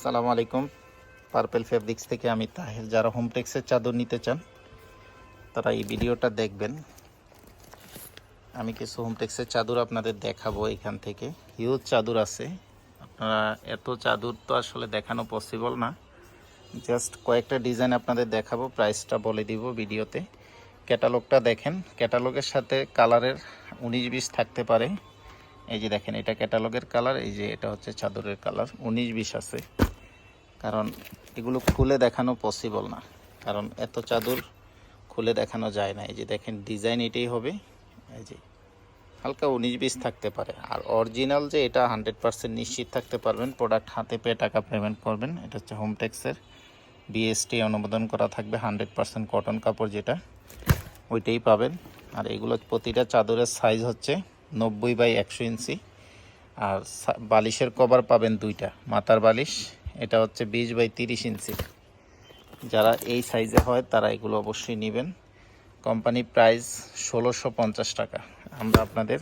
সালাম আলাইকুম। Purple fabrics থেকে আমি তাহের। যারা হোমটেক্সের চাদর নিতে চান, তারা এই ভিডিওটা দেখবেন। আমি কিছু হোমটেক্সের চাদর আপনাদের দেখাবো এখান থেকে। হিউজ চাদর আছে। আপনারা এত চাদর তো আসলে দেখানো পসিবল না। জাস্ট কয়েকটা ডিজাইন আপনাদের দেখাবো প্রাইসটা বলে দিব ভিডিওতে। ক্যাটালগটা দেখেন। ক্যাটালগের সাথে কালারের উনিশ বিশ থাকতে পারে। এই যে দেখেন, এটা ক্যাটালগের কালার এই যে এটা হচ্ছে চাদরের কালার উনিশ বিশ আছে। কারণ এগুলো খুলে দেখানো পসিবল না। কারণ এত চাদর খুলে দেখানো যায় না। এই যে দেখেন ডিজাইন এটাই হবে। এই যে হালকা উনিশ বিশ থাকতে পারে। আর অরিজিনাল যে এটা হান্ড্রেড পার্সেন্ট নিশ্চিত থাকতে পারবেন। প্রোডাক্ট হাতে পেয়ে টাকা পেমেন্ট করবেন। এটা হচ্ছে হোমটেক্সের বিএসটি অনুমোদন করা থাকবে। হান্ড্রেড পার্সেন্ট কটন কাপড় যেটা, ওইটাই পাবেন। আর এগুলো প্রতিটা চাদরের সাইজ হচ্ছে নব্বই বাই একশো ইঞ্চি। আর বালিশের কভার পাবেন দুইটা। মাথার বালিশ এটা হচ্ছে বিশ বাই তিরিশ ইঞ্চি। যারা এই সাইজে হয়, তারা এগুলো অবশ্যই নেবেন। কোম্পানি প্রাইস ষোলোশো পঞ্চাশ টাকা। আমরা আপনাদের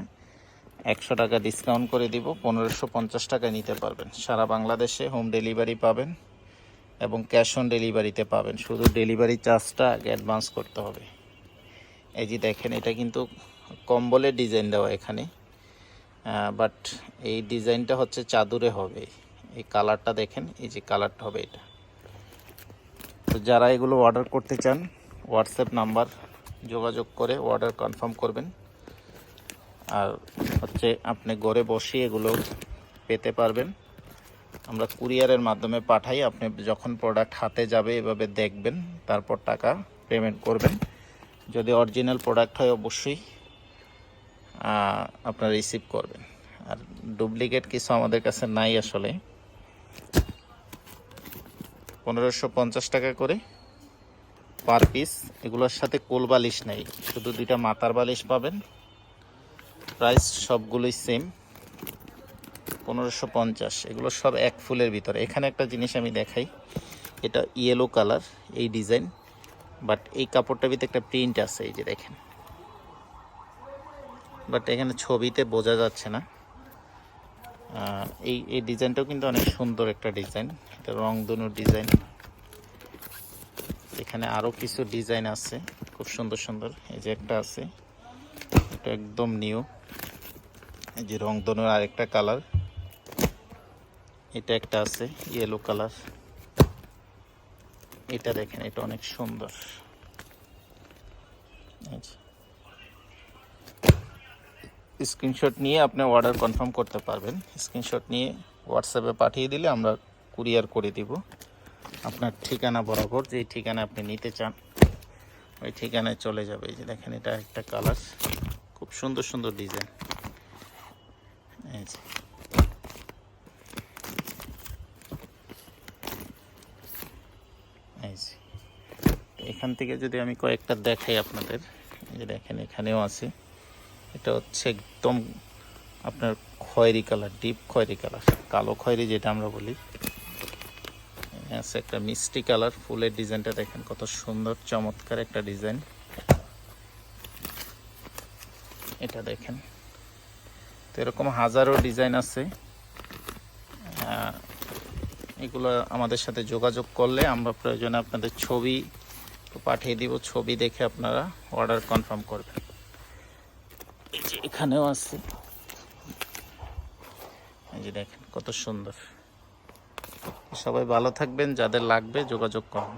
একশো টাকা ডিসকাউন্ট করে দিব, পনেরোশো পঞ্চাশ টাকায় নিতে পারবেন। সারা বাংলাদেশে হোম ডেলিভারি পাবেন এবং ক্যাশ অন ডেলিভারিতে পাবেন। শুধু ডেলিভারি চার্জটা আগে অ্যাডভান্স করতে হবে। এই যে দেখেন, এটা কিন্তু কম্বলের ডিজাইন দেওয়া এখানে। বাট এই ডিজাইনটা হচ্ছে চাদরে হবে। এই কালারটা দেখেন, এই যে কালারটা হবে এটা। তো যারা এগুলো অর্ডার করতে চান হোয়াটসঅ্যাপ নাম্বার যোগাযোগ করে অর্ডার কনফার্ম করবেন। আর হচ্ছে আপনি ঘরে বসে এগুলো পেতে পারবেন। আমরা কুরিয়ারের মাধ্যমে পাঠাই, আপনি যখন প্রোডাক্ট হাতে যাবে এভাবে দেখবেন, তারপর টাকা পেমেন্ট করবেন। যদি অরিজিনাল প্রোডাক্ট হয় অবশ্যই আপনারা রিসিভ করবেন। আর ডুপ্লিকেট কিছু আমাদের কাছে নাই আসলে। পনেরোশো পঞ্চাশ টাকা করে পার পিস। এগুলোর সাথে কোল বালিশ নেই, শুধু দুইটা মাথার বালিশ পাবেন। প্রাইস সবগুলোই সেম পনেরোশো পঞ্চাশ, এগুলো সব এক ফুলের ভিতরে। এখানে একটা জিনিস আমি দেখাই, এটা ইয়েলো কালার এই ডিজাইন বাট এই কাপড়টার ভিতরে একটা প্রিন্ট আছে, এই যে দেখেন। বাট এখানে ছবিতে বোঝা যাচ্ছে না। এই এই ডিজাইনটাও কিন্তু অনেক সুন্দর একটা ডিজাইন। এটা রং দুনুর ডিজাইন। এখানে আরও কিছু ডিজাইন আছে, খুব সুন্দর সুন্দর। এই যে একটা আছে, এটা একদম নিউ। এই যে রং দনুর আরেকটা কালার। এটা একটা আছে ইয়েলো কালার। এটা দেখেন, এটা অনেক সুন্দর। স্ক্রিনশট নিয়ে আপনি অর্ডার কনফার্ম করতে পারবেন। স্ক্রিনশট নিয়ে হোয়াটসঅ্যাপে পাঠিয়ে দিলে আমরা কুরিয়ার করে দিব। আপনার ঠিকানা বরাবর যেই ঠিকানা আপনি নিতে চান, ওই ঠিকানায় চলে যাবে। এই যে দেখেন, এটা একটা কালার খুব সুন্দর সুন্দর ডিজাইন যে। যে। এখান থেকে যদি আমি কয়েকটা দেখাই আপনাদের, এই যে দেখেন, এখানেও আছে। এটা হচ্ছে একদম আপনার খয়েরি কালার, ডিপ খয়েরি কালার, কালো খয়েরি যেটা আমরা বলি। আছে একটা মিষ্টি কালার, ফুলের ডিজাইনটা দেখেন কত সুন্দর, চমৎকার একটা ডিজাইন। এটা দেখেন, তো এরকম হাজারো ডিজাইন আছে। এগুলো আমাদের সাথে যোগাযোগ করলে আমরা প্রয়োজনে আপনাদের ছবি পাঠিয়ে দিব, ছবি দেখে আপনারা অর্ডার কনফার্ম করবেন। এখানেও আছে। এই যে দেখেন কত সুন্দর। সবাই ভালো থাকবেন যাদের লাগবে যোগাযোগ করুন।